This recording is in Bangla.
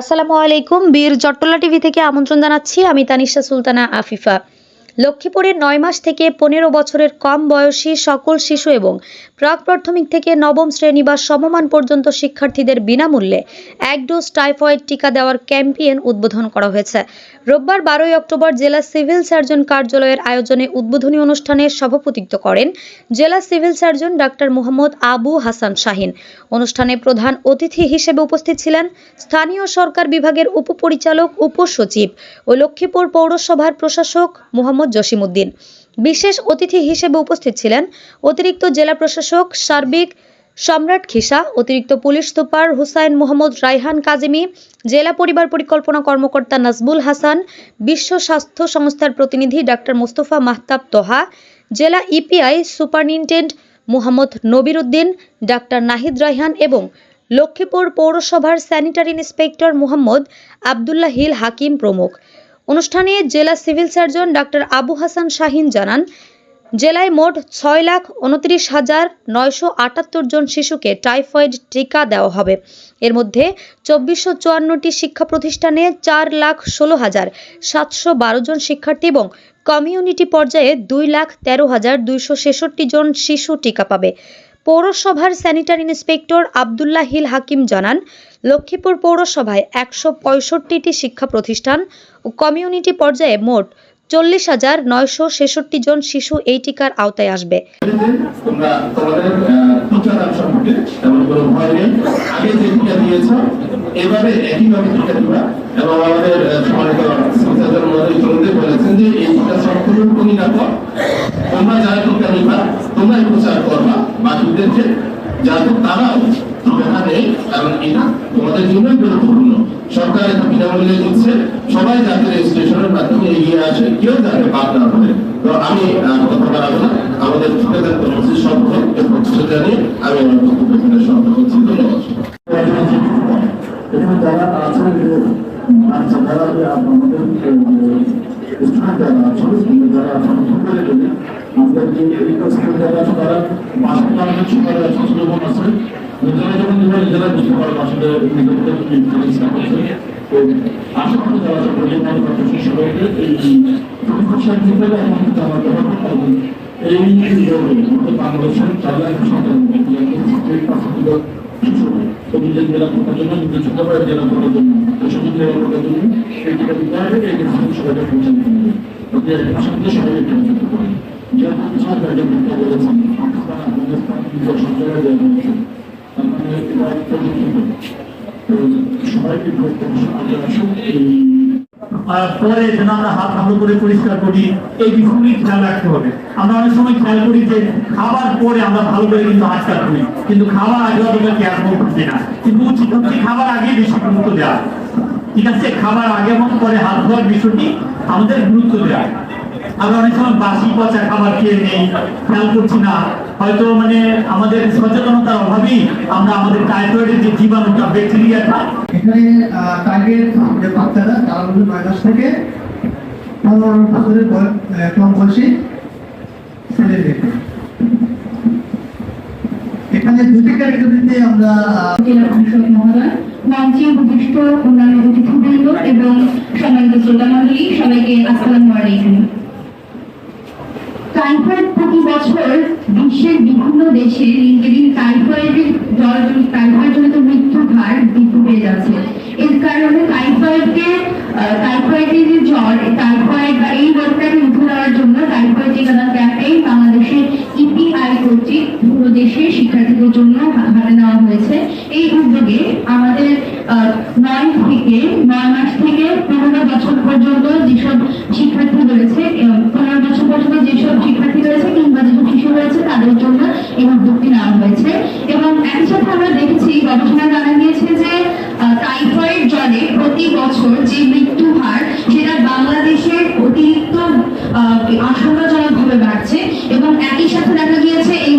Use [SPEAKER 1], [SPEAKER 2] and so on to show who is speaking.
[SPEAKER 1] আসসালামু আলাইকুম, বীর জট্টলা টিভি থেকে আমন্ত্রণ জানাচ্ছি আমি তানিশা সুলতানা আফিফা। লক্ষ্মীপুরের নয় মাস থেকে পনেরো বছরের কম বয়সী সকল শিশু এবং প্রাক প্রাথমিক থেকে নবম শ্রেণি বা সমমান পর্যন্ত শিক্ষার্থীদের বিনামূল্যে এক ডোজ টাইফয়েড টিকা দেওয়ার ক্যাম্পেইন উদ্বোধন করা হয়েছে। রোববার বারোই অক্টোবর জেলা সিভিল সার্জন কার্যালয়ের আয়োজনে উদ্বোধনী অনুষ্ঠানে সভাপতিত্ব করেন জেলা civil surgeon doctor Mohammad Abu Hasan Shahin. অনুষ্ঠানে প্রধান অতিথি হিসেবে উপস্থিত ছিলেন স্থানীয় সরকার বিভাগের উপপরিচালক, উপসচিব ও লক্ষ্মীপুর পৌরসভার প্রশাসক মোহাম্মদ জসিমউদ্দিন। বিশেষ অতিথি হিসেবে উপস্থিত ছিলেন অতিরিক্ত জেলা প্রশাসক, সার্বিক সম্রাট খিসা অতিরিক্ত পুলিশ সুপার হুসাইন মোহাম্মদ রাইহান কাজিমি, জেলা পরিবার পরিকল্পনা কর্মকর্তা নাজবুল হাসান, বিশ্ব স্বাস্থ্য সংস্থার প্রতিনিধি ডাক্তার মোস্তফা মাহতাব তোহা, জেলা EPI superintendent Mohammad Nabir Uddin doctor Nahid Raihan এবং লক্ষ্মীপুর পৌরসভার স্যানিটারি ইন্সপেক্টর মোহাম্মদ আবদুল্লাহ হিল হাকিম প্রমুখ। অনুষ্ঠানে জেলা civil surgeon doctor Abu Hasan Shahin জানান জেলায় মোট ছয় লাখ উনত্রিশ হাজার নয়শো আটাত্তর জন শিশুকে টাইফয়েড টিকা দেওয়া হবে। এর মধ্যে চব্বিশশো চুয়ান্নটি শিক্ষা প্রতিষ্ঠানে চার লাখ ষোলো হাজার সাতশো বারো জন শিক্ষার্থী এবং কমিউনিটি পর্যায়ে দুই লাখ তেরো হাজার দুইশো ছেষট্টি জন শিশু টিকা পাবে। পৌরসভার স্যানিটারি ইন্সপেক্টর আবদুল্লাহ হিল হাকিম জানান, লক্ষ্মীপুর পৌরসভায় একশো পঁয়ষট্টিটি শিক্ষা প্রতিষ্ঠান ও কমিউনিটি পর্যায়ে মোট চল্লিশ হাজার নয়শো ছেষট্টি জন শিশু এই টিকার আওতায় আসবে।
[SPEAKER 2] সরকার বিনামূল্যে দিচ্ছে, সবাই যাতে রেজিস্ট্রেশনের মাধ্যমে আসে, কেউ যাতে বাদ না তো আমি আমাদের সম্পর্কে জানিয়ে আমি আমার বক্তব্য এখানে সমাপ্ত করছি
[SPEAKER 3] এখানে যারা আছেন যারা আমাদের যারা আছেন যারা সমর্থন করে দেবে আমাদের যে স্টুডেন্ট যারা আমাদের সরকারের আছে সুযোগ আছে যারা যখন বুঝতে পারবে আসলে নিজেদের কি জিনিসটা হচ্ছে তো আশেপাশে যারা পাশাপাশি সবাইকে এই প্রশিক্ষণ হিসেবে এখন কিন্তু ব্যবহার করতে এই বাংলাদেশের করার করার করার কিছু বলেছেন পাকিস্তান, আফগানিস্তান সব জায়গায়
[SPEAKER 4] পরে যেন আমরা হাত ভালো করে পরিষ্কার করি, এই বিষয়গুলি খেয়াল রাখতে হবে। আমরা অনেক সময় খেয়াল করি যে খাবার পরে আমরা ভালো করে কিন্তু কিন্তু খাবার আগে অতটা করছি না। কিন্তু উচিত হচ্ছে খাবার আগে বেশি গুরুত্ব দেওয়া। ঠিক আছে? খাবার আগে এবং পরে হাত ধোয়ার বিষয়টি আমাদের গুরুত্ব দেওয়া। আমরা অনেক সময় বাসি পচা খাবার খেয়ে নেই খেয়াল করছি না। হয়তো মানে আমাদের সচেতনতার অভাবেই আমরা আমাদের টাইফয়েডের যে জীবাণুটা ব্যাকটেরিয়াটা
[SPEAKER 5] এখানে টার্গেট যে বাচ্চারা তারা হলো নয় মাস থেকে পনেরো বছরের কম বয়সী ছেলেদের। এখানে দুটি ক্যাটাগরিতে আমরা
[SPEAKER 6] জেলা পরিষদ মহোদয় মঞ্চে উপবিষ্ট অন্যান্য অতিথিবৃন্দ এবং সম্মানিত শ্রোতা মন্ডলী সবাইকে আসসালামু আলাইকুম। টাইফয়েড প্রতি বছর বিশ্বের বিভিন্ন দেশে দিন টাইফয়েডের জ্বর টাইফয়েড জনিত মৃত্যুর হার বৃদ্ধি পেয়ে যাচ্ছে। এর কারণে টাইফয়েডকে টাইফয়েডের যে জ্বর টাইফয়েড বা এই রোগটাকে রুখে দেওয়ার জন্য টাইফয়েড টিকাদান ক্যাম্পেইন বাংলাদেশে ইপিআই কর্তৃক পুরো দেশে শিক্ষার্থীদের জন্য হাতে নেওয়া হয়েছে। এই উদ্যোগে আমাদের নয় থেকে, নয় মাস থেকে পনেরো বছর পর্যন্ত যেসব উদ্যোগটি নেওয়া হয়েছে এবং একই আমরা দেখেছি, গবেষণা জানা গিয়েছে যে টাইফয়েড জলে প্রতি বছর যে মৃত্যু হার, সেটা বাংলাদেশের অতিরিক্ত আশঙ্কাজনকভাবে বাড়ছে। এবং একই সাথে দেখা গিয়েছে, এই